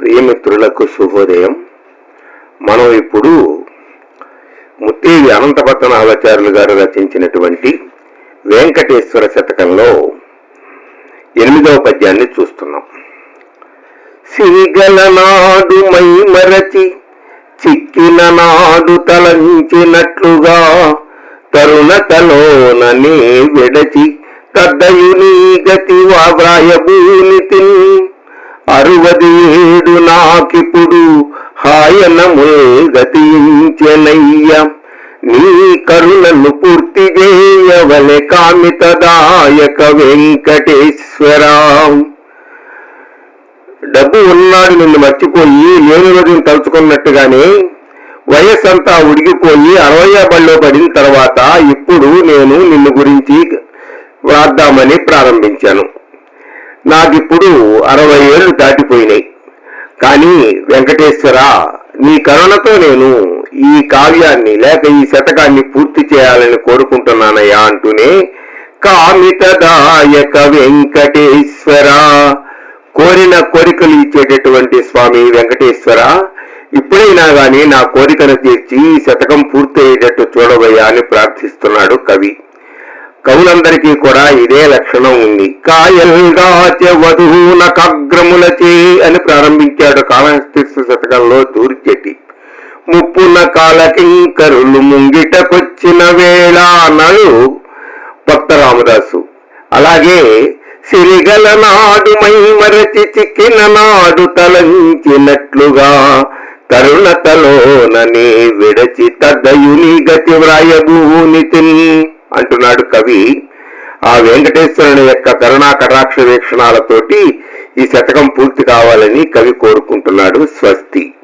ప్రియమిత్రులకు శుభోదయం. మనం ఇప్పుడు ముత్తేవి అనంతపద్మనాభాచార్యులు గారు రచించినటువంటి వెంకటేశ్వర శతకంలో ఎనిమిదవ పద్యాన్ని చూస్తున్నాం. సిరిగల నాడు మై మరచి చిక్కిన నాడు తలంచినట్లుగా తరుణతలోననే విడచి తద్దయుని గతి వ్రాయభూమితి అరువది నాకిప్పుడు హాయనముల్ గతించెనయ్య నీ కరుణను పూర్తి చేయవలె కామితదాయక వెంకటేశ్వర. డబ్బు ఉన్నాడు నిన్ను మర్చిపోయి లేని రోజును తలుచుకున్నట్టుగానే వయస్సంతా ఉడిగిపోయి అరవయ బళ్ళో పడిన తర్వాత ఇప్పుడు నేను నిన్ను గురించి వ్రాద్దామని ప్రారంభించాను. నాకిప్పుడు అరవై ఏళ్ళు దాటిపోయినాయి. కానీ వెంకటేశ్వర నీ కరుణతో నేను ఈ కావ్యాన్ని లేక ఈ శతకాన్ని పూర్తి చేయాలని కోరుకుంటున్నానయ్యా అంటూనే కామితదాయక వెంకటేశ్వర కోరిన కోరికలు ఇచ్చేటటువంటి స్వామి వెంకటేశ్వర ఇప్పుడైనా గాని నా కోరికను తీర్చి ఈ శతకం పూర్తయ్యేటట్టు చూడవయ్యా అని ప్రార్థిస్తున్నాడు కవి. కవులందరికీ కూడా ఇదే లక్షణం ఉంది. కాయల్గా వధువున అని ప్రారంభించాడు కాళహస్తిస్సు శతకంలో దూర్చెటి ముప్పున కాలకింకరులు ముంగిటకొచ్చిన వేళ అన్నాడు భక్త రామదాసు అలాగే సిరిగల నాడు మైమరచి చిక్కిన నాడు తలంచినట్లుగా తరుణతలోననే విడచి తదయుని గతి వ్రాయభూనితిన్ అంటున్నాడు కవి. ఆ వెంకటేశ్వరుని యొక్క కరుణా కటాక్ష వీక్షణాలతోటి ఈ శతకం పూర్తి కావాలని కవి కోరుకుంటున్నాడు స్వస్తి.